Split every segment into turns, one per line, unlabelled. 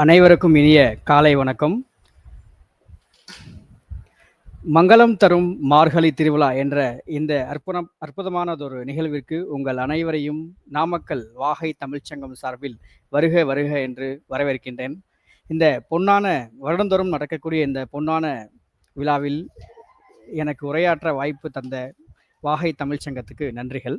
அனைவருக்கும் இனிய காலை வணக்கம். மங்களம் தரும் மார்கழி திருவிழா என்ற இந்த அற்புதம் அற்புதமானதொரு நிகழ்விற்கு உங்கள் அனைவரையும் நாமக்கல் வாகை தமிழ்ச்சங்கம் சார்பில் வருக வருக என்று வரவேற்கின்றேன். இந்த பொன்னான வருடந்தோறும் நடக்கக்கூடிய இந்த பொன்னான விழாவில் எனக்கு உரையாற்ற வாய்ப்பு தந்த வாகை தமிழ்ச்சங்கத்துக்கு நன்றிகள்.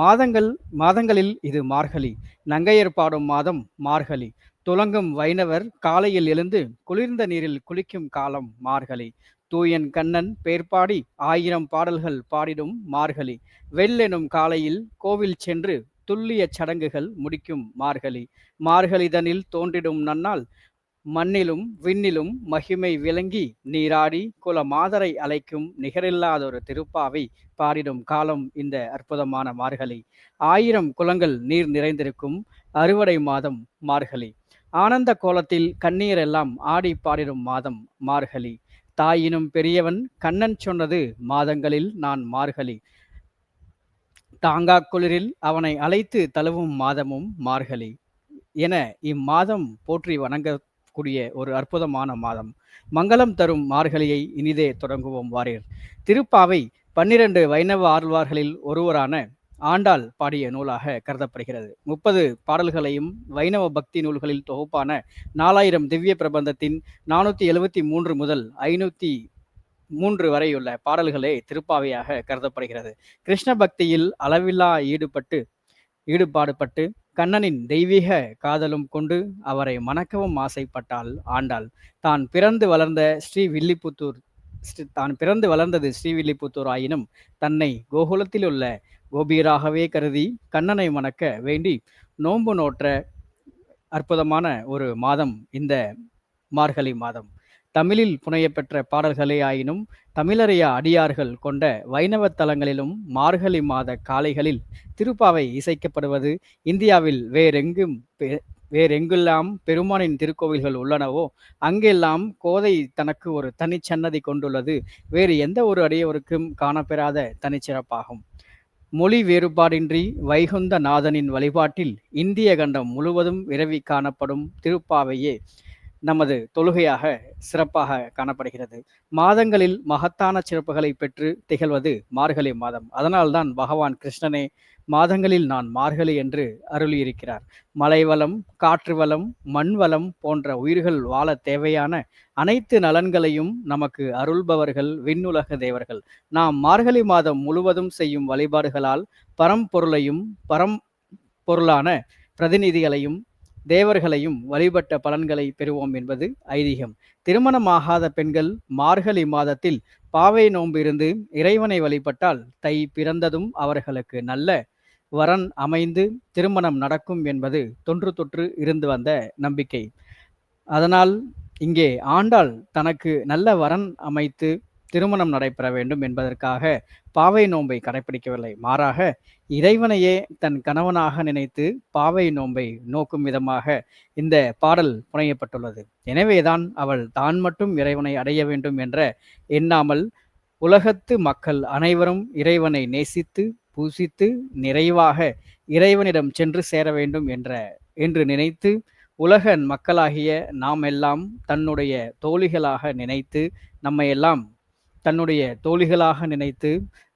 மாதங்கள் மாதங்களில் இது மார்கழி. நங்கையர் பாடும் மாதம் மார்கழி. துலங்கும் வைணவர் காலையில் எழுந்து குளிர்ந்த நீரில் குளிக்கும் காலம் மார்கழி. தூயன் கண்ணன் பேர்பாடி ஆயிரம் பாடல்கள் பாடிடும் மார்கழி. வெள்ளெனும் காலையில் கோவில் சென்று துல்லிய சடங்குகள் முடிக்கும் மார்கழி. மார்கழிதனில் தோன்றிடும் நன்னால் மண்ணிலும் விண்ணிலும் மகிமை விளங்கி நீராடி குல மாதரை அழைக்கும் நிகரில்லாதொரு திருப்பாவை பாடிடும் காலம் இந்த அற்புதமான மார்கழி. ஆயிரம் குளங்கள் நீர் நிறைந்திருக்கும் அறுவடை மாதம் மார்கழி. ஆனந்த கோலத்தில் கண்ணீர் எல்லாம் ஆடி பாடிடும் மாதம் மார்கழி. தாயினும் பெரியவன் கண்ணன் சொன்னது மாதங்களில் நான் மார்கழி. தாங்கா குளிரில் அவனை அழைத்து தழுவும் மாதமும் மார்கழி என இம்மாதம் போற்றி வணங்கக்கூடிய ஒரு அற்புதமான மாதம். மங்களம் தரும் மார்கழியை இனிதே தொடங்குவோம் வாரீர். திருப்பாவை பன்னிரண்டு வைணவ ஆழ்வார்களில் ஒருவரான ஆண்டாள் பாடிய நூலாக கருதப்படுகிறது. முப்பது பாடல்களையும் வைணவ பக்தி நூல்களில் தொகுப்பான நாலாயிரம் திவ்ய பிரபந்தத்தின் நானூற்றி எழுவத்தி மூன்று முதல் ஐநூற்றி மூன்று வரையுள்ள பாடல்களே திருப்பாவையாக கருதப்படுகிறது. கிருஷ்ண பக்தியில் அளவில்லா ஈடுபட்டு ஈடுபாடுபட்டு கண்ணனின் தெய்வீக காதலும் கொண்டு அவரை மணக்கவும் ஆசைப்பட்டால் ஆண்டாள். தான் பிறந்து வளர்ந்த ஸ்ரீ வில்லிபுத்தூர் தான் பிறந்து வளர்ந்தது ஸ்ரீவில்லிபுத்தூர் ஆயினும் தன்னை கோகுலத்தில் உள்ள கோபியராகவே கருதி கண்ணனை மணக்க வேண்டி நோன்பு நோற்ற அற்புதமான ஒரு மாதம் இந்த மார்கழி மாதம். தமிழில் புனையப்பெற்ற பாடல்களே ஆயினும் தமிழறைய அடியார்கள் கொண்ட வைணவ தலங்களிலும் மார்கழி மாத காலைகளில் திருப்பாவை இசைக்கப்படுவது இந்தியாவில் வேறெங்கும் வேறெங்கெல்லாம் பெருமானின் திருக்கோவில்கள் உள்ளனவோ அங்கெல்லாம் கோதை தனக்கு ஒரு தனிச்சன்னதி கொண்டுள்ளது. வேறு எந்த ஒரு அடியவருக்கும் காணப்பெறாத தனிச்சிறப்பாகும். மொழி வேறுபாடின்றி வைகுந்த நாதனின் வழிபாட்டில் இந்திய கண்டம் முழுவதும் விரவி காணப்படும் திருப்பாவையே. நமது தொழுகையாக சிறப்பாக காணப்படுகிறது. மாதங்களில் மகத்தான சிறப்புகளை பெற்று திகழ்வது மார்கழி மாதம். அதனால்தான் பகவான் கிருஷ்ணனே மாதங்களில் நான் மார்கழி என்று அருளியிருக்கிறார். மலைவளம் காற்று வளம் மண் வளம் போன்ற உயிர்கள் வாழ தேவையான அனைத்து நலன்களையும் நமக்கு அருள்பவர்கள் விண்ணுலக தேவர்கள். நாம் மார்கழி மாதம் முழுவதும் செய்யும் வழிபாடுகளால் பரம்பொருளையும் பரம் பொருளான பிரதிநிதிகளையும் தேவர்களையும் வழிபட்ட பலன்களை பெறுவோம் என்பது ஐதீகம். திருமணமாகாத பெண்கள் மார்கழி மாதத்தில் பாவை நோன்பு இருந்து இறைவனை வழிபட்டால் தை பிறந்ததும் அவர்களுக்கு நல்ல வரன் அமைந்து திருமணம் நடக்கும் என்பது தொன்று தொற்று இருந்து வந்த நம்பிக்கை. அதனால் இங்கே ஆண்டாள் தனக்கு நல்ல வரன் அமைத்து திருமணம் நடைபெற வேண்டும் என்பதற்காக பாவை நோன்பை கடைபிடிக்கவில்லை மாறாக இறைவனையே தன் கணவனாக நினைத்து பாவை நோன்பை நோக்கும் விதமாக இந்த பாடல் புனையப்பட்டுள்ளது. எனவேதான் அவள் தான் மட்டும் இறைவனை அடைய வேண்டும் என்ற எண்ணாமல் உலகத்து மக்கள் அனைவரும் இறைவனை நேசித்து பூசித்து நிறைவாக இறைவனிடம் சென்று சேர வேண்டும் என்ற என்று நினைத்து உலக மக்களாகிய நாம் எல்லாம் தன்னுடைய தோழிகளாக நினைத்து நம்மை எல்லாம் தன்னுடைய தோழிகளாக நினைத்து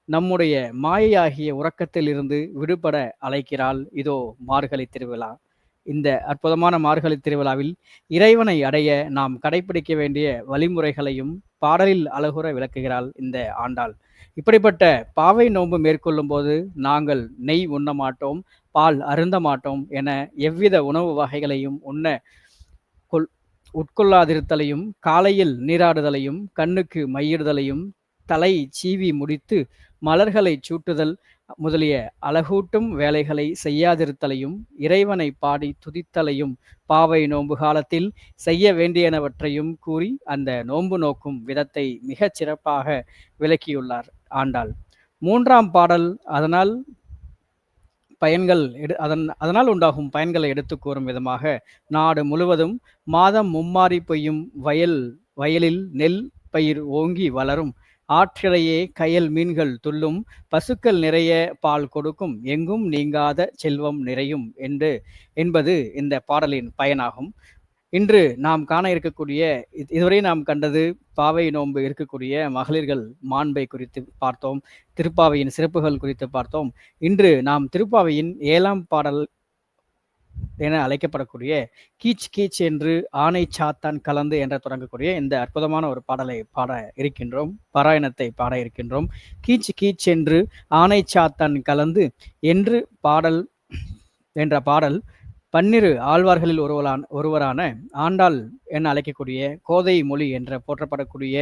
நம்முடைய மாயையாகிய உறக்கத்திலிருந்து விடுபட அழைக்கிறாள். இதோ மார்கழி திருவிழா. இந்த அற்புதமான மார்கழி திருவிழாவில் இறைவனை அடைய நாம் கடைபிடிக்க வேண்டிய வழிமுறைகளையும் பாடலில் அழகுற விளக்குகிறாள் இந்த ஆண்டாள். இப்படிப்பட்ட பாவை நோன்பு மேற்கொள்ளும் போது நாங்கள் நெய் உண்ண மாட்டோம் பால் அருந்த மாட்டோம் என எவ்வித உணவு வகைகளையும் உண்ண கொள் உட்கொள்ளாதிருத்தலையும் காலையில் நீராடுதலையும் கண்ணுக்கு மையிடுதலையும் தலை சீவி முடித்து மலர்களை சூட்டுதல் முதலிய அழகூட்டும் வேலைகளை செய்யாதிருத்தலையும் இறைவனை பாடி துதித்தலையும் பாவை நோன்பு காலத்தில் செய்ய வேண்டியனவற்றையும் கூறி அந்த நோன்பு நோக்கும் விதத்தை மிகச் சிறப்பாக விளக்கியுள்ளார் ஆண்டாள். மூன்றாம் பாடல் அதனால் பயன்கள் எடு அதன் அதனால் உண்டாகும் பயன்களை எடுத்து கூறும் விதமாக நாடு முழுவதும் மாதம் மும்மாறி பெய்யும் வயல் வயலில் நெல் பயிர் ஓங்கி வளரும். ஆற்றிலேயே கயல் மீன்கள் துள்ளும். பசுக்கள் நிறைய பால் கொடுக்கும். எங்கும் நீங்காத செல்வம் நிறையும் என்று என்பது இந்த பாடலின் பயனாகும். இன்று நாம் காண இருக்கக்கூடிய இதுவரை நாம் கண்டது பாவை நோன்பு இருக்கக்கூடிய மகளிர்கள் மாண்பை குறித்து பார்த்தோம் திருப்பாவையின் சிறப்புகள் குறித்து பார்த்தோம். இன்று நாம் திருப்பாவையின் ஏழாம் பாடல் என அழைக்கப்படக்கூடிய கீச் கீச் என்று ஆணை சாத்தான் கலந்து என்ற தொடங்கக்கூடிய இந்த அற்புதமான ஒரு பாடலை பாட இருக்கின்றோம் பாராயணத்தை பாட இருக்கின்றோம். கீச் கீச் என்று ஆணை சாத்தான் கலந்து என்று பாடல் என்ற பாடல் பன்னிரு ஆழ்வார்களில் ஒருவரான ஒருவரான ஆண்டாள் என அழைக்கக்கூடிய கோதை மொழி என்ற போற்றப்படக்கூடிய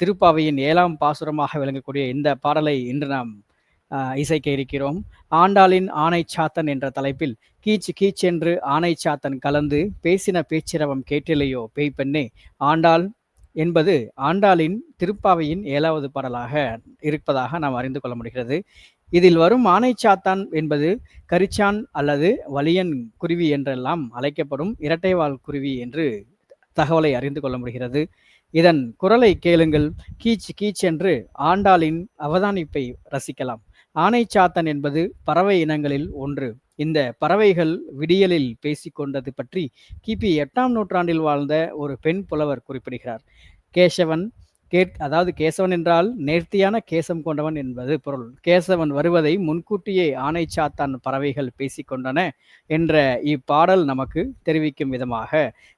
திருப்பாவையின் ஏழாம் பாசுரமாக விளங்கக்கூடிய இந்த பாடலை இன்று நாம் இசைக்க இருக்கிறோம். ஆண்டாளின் ஆணை சாத்தன் என்ற தலைப்பில் கீச் கீச் ஆணை சாத்தன் கலந்து பேசின பேச்சிரவம் கேட்டிலையோ பேய் பெண்ணே ஆண்டாள் என்பது ஆண்டாளின் திருப்பாவையின் ஏழாவது பாடலாக இருப்பதாக நாம் அறிந்து கொள்ள முடிகிறது. இதில் வரும் ஆனைச்சாத்தான் என்பது கரிச்சான் அல்லது வலியன் குருவி என்றெல்லாம் அழைக்கப்படும் இரட்டைவால் குருவி என்று தகவலை அறிந்து கொள்ள முடிகிறது. இதன் குரலை கேளுங்கள். கீச் கீச் என்று ஆண்டாளின் அவதானிப்பை ரசிக்கலாம். ஆனைச்சாத்தன் என்பது பறவை இனங்களில் ஒன்று. இந்த பறவைகள் விடியலில் பேசிக்கொண்டது பற்றி கிபி எட்டாம் நூற்றாண்டில் வாழ்ந்த ஒரு பெண் புலவர் குறிப்பிடுகிறார். கேசவன் கேட் அதாவது கேசவன் என்றால் நேர்த்தியான கேசம் கொண்டவன் என்பது பொருள். கேசவன் வருவதை முன்கூட்டியே ஆணை சாத்தான் பறவைகள் பேசிக்கொண்டன என்ற இப்பாடல் நமக்கு தெரிவிக்கும் விதமாக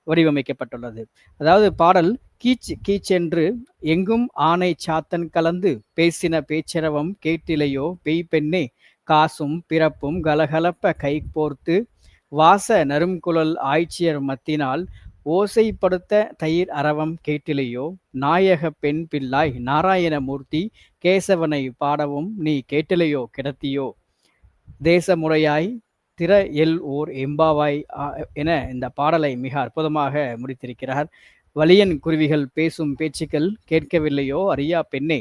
வடிவமைக்கப்பட்டுள்ளது. அதாவது பாடல் கீச் கீச் என்று எங்கும் ஆணை சாத்தன் கலந்து பேசின பேச்சரவம் கேட்டிலையோ பெய் பெண்ணே காசும் பிறப்பும் கலகலப்ப கை கோர்த்து வாச நறுங்குழல் ஆய்ச்சியர் மத்தினால் ஓசைப்படுத்த தயிர் அரவம் கேட்டிலையோ? நாயக பெண் பிள்ளாய் நாராயணமூர்த்தி கேசவனை பாடவும் நீ கேட்டிலையோ? கிடத்தியோ? தேசமுறையாய் திற எல் ஓர் எம்பாவாய் ஆ, என இந்த பாடலை மிக அற்புதமாக முடித்திருக்கிறார். வலியன் குருவிகள் பேசும் பேச்சுக்கள் கேட்கவில்லையோ? அறியா பெண்ணே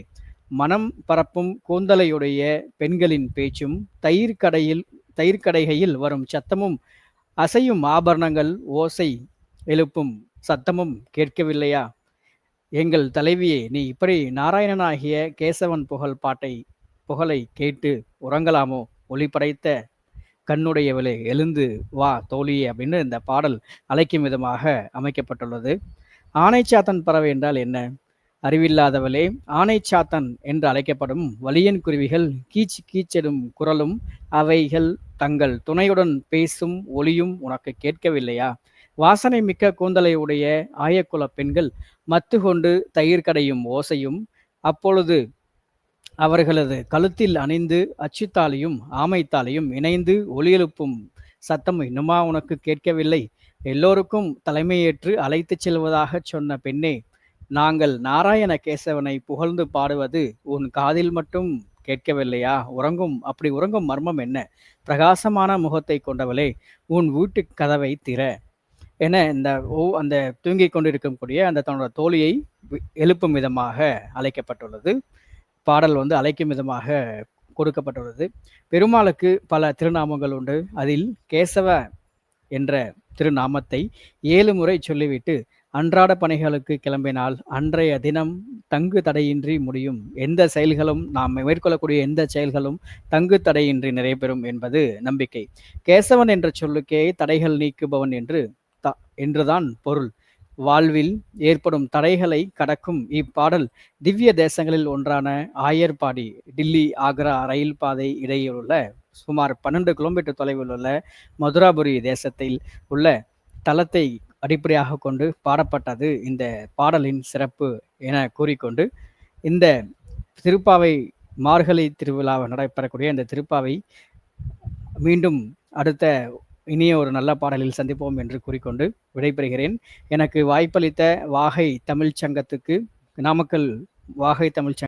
மனம் பரப்பும் கூந்தலையுடைய பெண்களின் பேச்சும் தயிர் கடையில் தயிர் கடைகையில் வரும் சத்தமும் அசையும் ஆபரணங்கள் ஓசை எழுப்பும் சத்தமும் கேட்கவில்லையா? எங்கள் தலைவியே நீ இப்படி நாராயணனாகிய கேசவன் புகழ் பாட்டை புகழை கேட்டு உறங்கலாமோ? ஒளி படைத்த கண்ணுடையவளே எழுந்து வா தோழியே அப்படின்னு இந்த பாடல் அழைக்கும் விதமாக அமைக்கப்பட்டுள்ளது. ஆனைச்சாத்தன் பறவை என்றால் என்ன? அறிவில்லாதவளே ஆனைச்சாத்தன் என்று அழைக்கப்படும் வலியன் குருவிகள் கீச் கீச்செடும் குரலும் அவைகள் தங்கள் துணையுடன் பேசும் ஒளியும் உனக்கு கேட்கவில்லையா? வாசனை மிக்க கூந்தலை உடைய ஆயக்குல பெண்கள் மத்து கொண்டு தயிர் கடையும் ஓசையும் அப்பொழுது அவர்களது கழுத்தில் அணிந்து அச்சுத்தாலையும் ஆமைத்தாலையும் இணைந்து ஒளியெழுப்பும் சத்தம் இன்னுமா உனக்கு கேட்கவில்லை? எல்லோருக்கும் தலைமையேற்று அழைத்துச் செல்வதாகச் சொன்ன பெண்ணே நாங்கள் நாராயண கேசவனை புகழ்ந்து பாடுவது உன் காதில் மட்டும் கேட்கவில்லையா? உறங்கும் அப்படி உறங்கும் மர்மம் என்ன? பிரகாசமான முகத்தை கொண்டவளே உன் வீட்டு கதவை திற. என இந்த ஓ அந்த தூங்கிக் கொண்டிருக்கக்கூடிய அந்த தன்னோட தோழியை எழுப்பும் விதமாக அழைக்கப்பட்டுள்ளது. பாடல் வந்து அழைக்கும் விதமாக கொடுக்கப்பட்டுள்ளது. பெருமாளுக்கு பல திருநாமங்கள் உண்டு. அதில் கேசவ என்ற திருநாமத்தை ஏழு முறை சொல்லிவிட்டு அன்றாட பணிகளுக்கு கிளம்பினால் அன்றைய தினம் தங்கு தடையின்றி முடியும். எந்த செயல்களும் நாம் மேற்கொள்ளக்கூடிய எந்த செயல்களும் தங்கு தடையின்றி நிறைவேறும் என்பது நம்பிக்கை. கேசவன் என்ற சொல்லுக்கே தடைகள் நீக்குபவன் என்று என்றுதான் பொருள். வாழ்வில் ஏற்படும் தடைகளை கடக்கும் இப்பாடல் திவ்ய தேசங்களில் ஒன்றான ஆயர்பாடி டில்லி ஆக்ரா ரயில் பாதை இடையில் உள்ள சுமார் பன்னெண்டு கிலோமீட்டர் தொலைவில் உள்ள மதுராபுரி தேசத்தில் உள்ள தளத்தை அடிப்படையாக கொண்டு பாடப்பட்டது இந்த பாடலின் சிறப்பு என கூறிக்கொண்டு இந்த திருப்பாவை மார்கழி திருவிழாவை நடைபெறக்கூடிய இந்த திருப்பாவை மீண்டும் அடுத்த இனிய ஒரு நல்ல பாடலில் சந்திப்போம் என்று கூறிக்கொண்டு விடைபெறுகிறேன். எனக்கு வாய்ப்பளித்த வாகை தமிழ்ச் சங்கத்துக்கு நாமக்கல் வாகை தமிழ்ச்சங்க